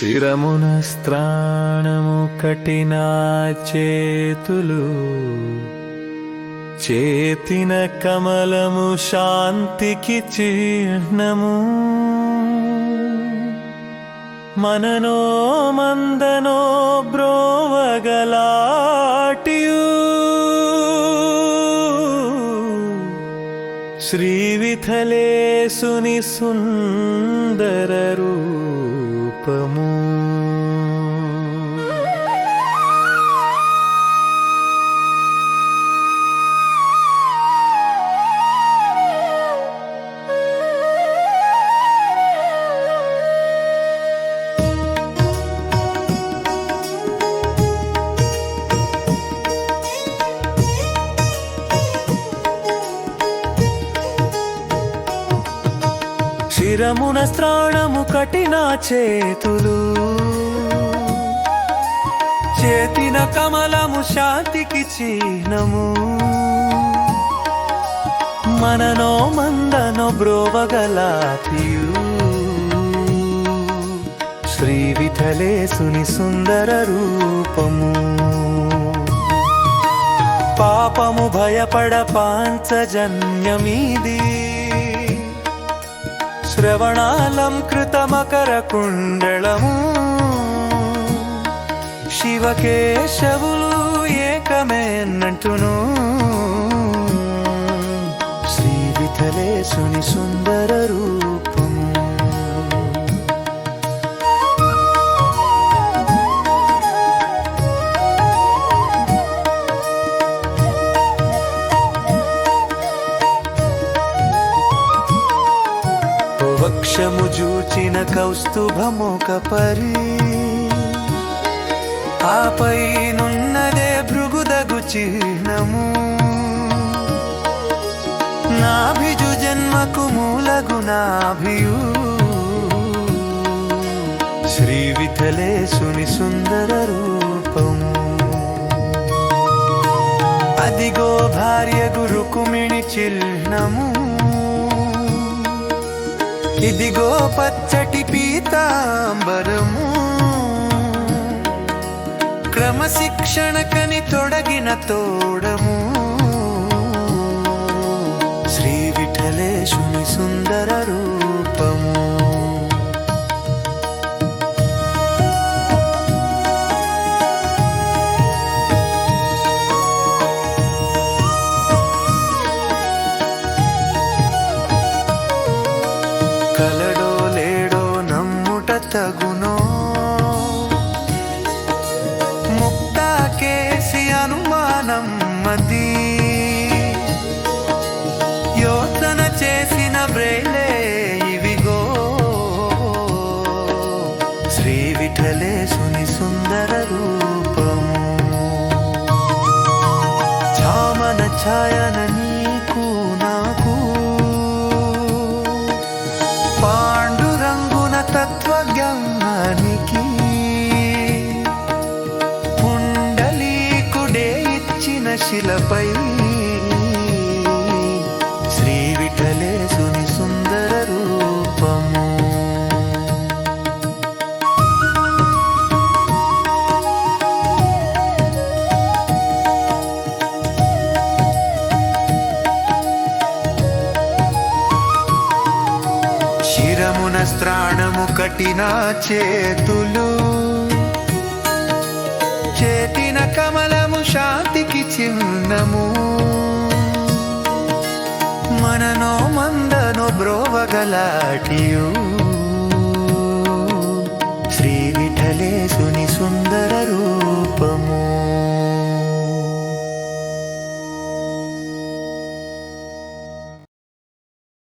శిరమున స్త్రాణము కఠిన చేతులు చేతిన కమలము శాంతికి చిహ్నము. మననో మందనో బ్రో శ్రీవిఠలేసుని సుందర శిరమున స్త్రాణము కఠిన చేతులు. చేతిన కమలము శాంతికి చిహ్నము. మననో మందనో బ్రోవగలాతియు శ్రీ విఠలేసుని సుందర రూపము. పాపము భయపడ పాంచజన్యమీది. శ్రవణాలంకృత మకర కుండళము. శివకేశవులు ఏకమేనంటును. శ్రీ విఠలేశుని సుందర రూప వక్షము జూచిన కౌస్తుభముక పరి ఆపై నున్నదే భృగుదగు చిహ్నము. నాభిజు జన్మకు మూలగు నాభియు. శ్రీ విఠలేశుని సుందర రూపము. అదిగో భార్య గురుకుమిణి చిహ్నము. ఇదిగో పచ్చటి పీతాంబరము. క్రమశిక్షణకని తొడగిన తోడము. తగునో. ముక్తా కేసి అనుమానం మది. యోచన చేసిన బ్రేలే ఇవిగో. శ్రీ విఠలేశుని సుందర రూపము. చామన ఛాయన తత్వజ్ఞానికి పుండలీకుడే ఇచ్చిన శిలపై శ్రీ విఠలేశుని సుందర రూపము. శిరమున స్త్రాణము కట్టిన చేతులు చేతిన కమలము శాంతికి చిహ్నము. మననో మందనో బ్రోవగలాటియు.